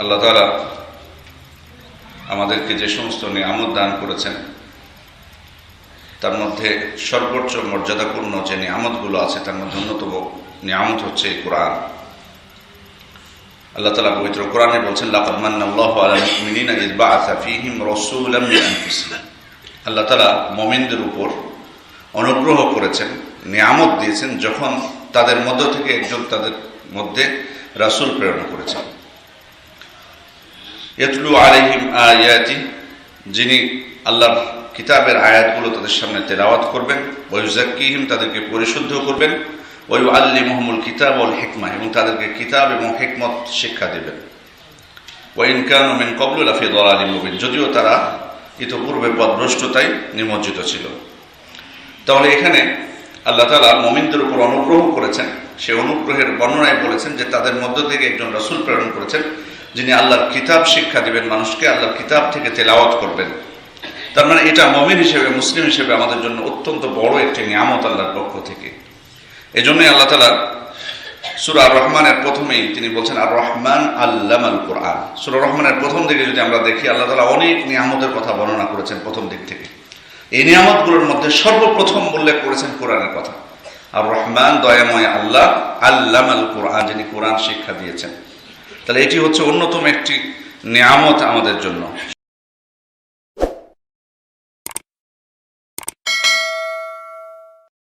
আল্লাহ তালা আমাদেরকে যে সমস্ত নিয়ামত দান করেছেন, তার মধ্যে সর্বোচ্চ মর্যাদাপূর্ণ যে নিয়ামতগুলো আছে, তার মধ্যে অন্যতম নিয়ামত হচ্ছে এই কোরআন। আল্লাহ তালা পবিত্র কোরআনে বলছেন আল্লাহ তালা মুমিনদের উপর অনুগ্রহ করেছেন, নিয়ামত দিয়েছেন, যখন তাদের মধ্য থেকে একজন তাদের মধ্যে রাসূল প্রেরণ করেছেন। ইয়াতলু আলাইহিম আয়াতি, যিনি আল্লাহর কিতাবের আয়াতগুলো তাদের সামনে তেলাওয়াত করবেন ওয়ুজাক্কিহিম তাদেরকে পরিশুদ্ধ করবেন, ওয়ু আল্লি মোহাম্মুল কিতাব ওল হেকমা, এবং তাদেরকে কিতাব এবং হেকমত শিক্ষা দেবেন। ওয়াইন কানু মিন কবলুল আফি দলালি মুবিন, যদিও তারা ইতপূর্বে পদভ্রষ্টতায় নিমজ্জিত ছিল। তাহলে এখানে আল্লাহ তালা মোমিনদের উপর অনুগ্রহ করেছেন, সে অনুগ্রহের বর্ণনায় বলেছেন যে তাদের মধ্য থেকে একজন রসুল প্রেরণ করেছেন যিনি আল্লাহর কিতাব শিক্ষা দিবেন, মানুষকে আল্লাহর কিতাব থেকে তেলাওয়াত করবেন। তার মানে এটা মমিন হিসেবে, মুসলিম হিসেবে আমাদের জন্য অত্যন্ত বড় একটি নিয়ামত আল্লাহর পক্ষ থেকে। এই জন্যই আল্লাহ তালা সুরা রহমানের প্রথমেই তিনি বলছেন আর রহমান আল্লাম আল কোরআন। সুরা রহমানের প্রথম দিকে যদি আমরা দেখি, আল্লাহ তালা অনেক নিয়ামতের কথা বর্ণনা করেছেন প্রথম দিক থেকে। এই নিয়ামতগুলোর মধ্যে সর্বপ্রথম উল্লেখ করেছেন কোরআনের কথা। আর রহমান দয়াময় আল্লাহ আল্লাম আল কোরআন, যিনি কোরআন শিক্ষা দিয়েছেন। তাহলে এটি হচ্ছে অন্যতম একটি নিয়ামত আমাদের জন্য।